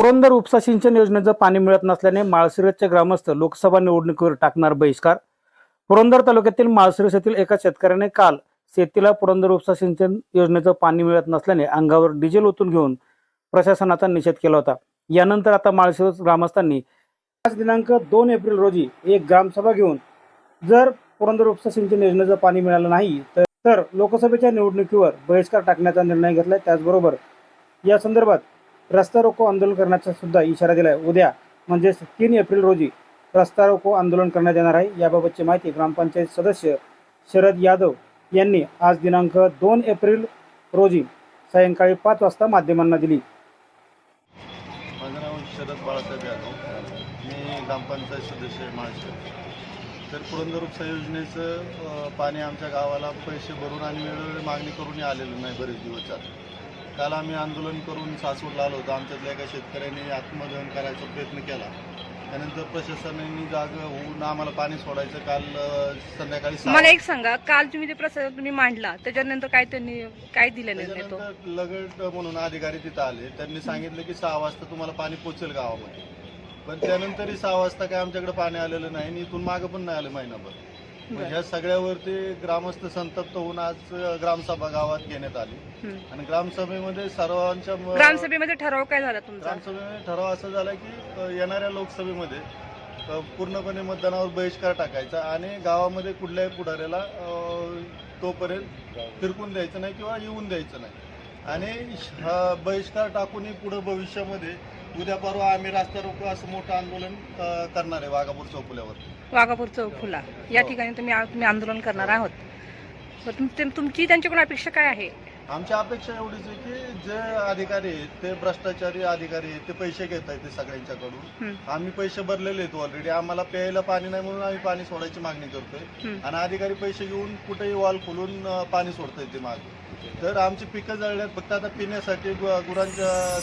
पुरंदर उपसा सिंचन योजनेचं पाणी मिळत नसल्याने माळशिरसचे ग्रामस्थ लोकसभा निवडणुकीवर टाकणार बहिष्कार. पुरंदर तालुक्यातील माळशिरस येथील एका शेतकऱ्याने काल शेतीला पुरंदर उपसा सिंचन योजनेचं पाणी मिळत नसल्याने अंगावर डिझेल ओतून घेऊन प्रशासनाचा निषेध केला होता. यानंतर आता माळशिरस ग्रामस्थांनी आज दिनांक दोन एप्रिल रोजी एक ग्रामसभा घेऊन जर पुरंदर उपसा सिंचन योजनेचं पाणी मिळालं नाही तर लोकसभेच्या निवडणुकीवर बहिष्कार टाकण्याचा निर्णय घेतला त्याचबरोबर या संदर्भात रस्ता रोको आंदोलन करण्याचा सुद्धा इशारा दिलाय. उद्या म्हणजेच तीन एप्रिल रोजी रस्ता रोको आंदोलन करण्यात येणार आहे. याबाबतची माहिती ग्रामपंचायत सदस्य शरद यादव यांनी आज दिनांक दोन एप्रिल रोजी सायंकाळी पाच वाजता माध्यमांना दिली. माझं नाव शरद बाळासाहेब यादव. मी ग्रामपंचायत सदस्य आहे महाराष्ट्र तर पुरंदर उपसा योजनेचं पाणी आमच्या गावाला पैसे भरून आणि वेळोवेळी मागणी करून आलेलं नाही बरेच दिवस काल आम्ही आंदोलन करून सासवडला आलो होतो. आमच्यातल्या एका शेतकऱ्यांनी आत्मदहन करायचा प्रयत्न केला. त्यानंतर प्रशासनाने जाग होऊन आम्हाला पाणी सोडायचं. काल संध्याकाळी सहा मला एक सांगा काल तुम्ही ते प्रस्ताव तुम्ही मांडला त्याच्यानंतर काय त्यांनी काय दिलं निर्णय तो? त्याच्यानंतर लगट म्हणून अधिकारी तिथं आले. त्यांनी सांगितलं की सहा वाजता तुम्हाला पाणी पोचेल गावामध्ये. पण त्यानंतरही सहा वाजता काय आमच्याकडे पाणी आलेलं नाही आणि इथून मागं पण नाही आलं महिनाभर. मग. ह्या सगळ्यावरती ग्रामस्थ संतप्त होऊन आज ग्रामसभा गावात घेण्यात आली. आणि ग्रामसभेमध्ये सर्वांच्या ग्रामसभेमध्ये ठराव काय झाला तुमचा ग्रामसभेमध्ये ठराव असा झाला की येणाऱ्या लोकसभेमध्ये पूर्णपणे मतदानावर बहिष्कार टाकायचा आणि गावामध्ये कुठल्याही पुढाऱ्याला तोपर्यंत फिरकून द्यायचं नाही किंवा येऊन द्यायचं नाही आणि हा बहिष्कार टाकूनही पुढं भविष्यामध्ये उद्या परवा आम्ही रास्ता रोको असं मोठं आंदोलन अ, करणार आहे वाघापूर चौफुल्यावर. वाघापूर चौफुला. या हो. ठिकाणी तुम्ही तुम्ही आंदोलन करणार आहोत. तर तुम- ते- तुमची त्यांच्याकडून अपेक्षा काय आहे? आमची अपेक्षा एवढीच आहे की जे अधिकारी आहेत ते भ्रष्टाचारी अधिकारी आहेत ते पैसे घेत आहेत ते सगळ्यांच्याकडून. आम्ही पैसे भरलेले आहेत ऑलरेडी आम्हाला प्यायला पाणी नाही म्हणून आम्ही पाणी सोडायची मागणी करतोय. आणि अधिकारी पैसे घेऊन कुठेही वॉल खोलून अं, पाणी सोडतायत ते मागे. तर आमची पिकं जळल्यात. फक्त आता पिण्यासाठी गु- गुरांच्या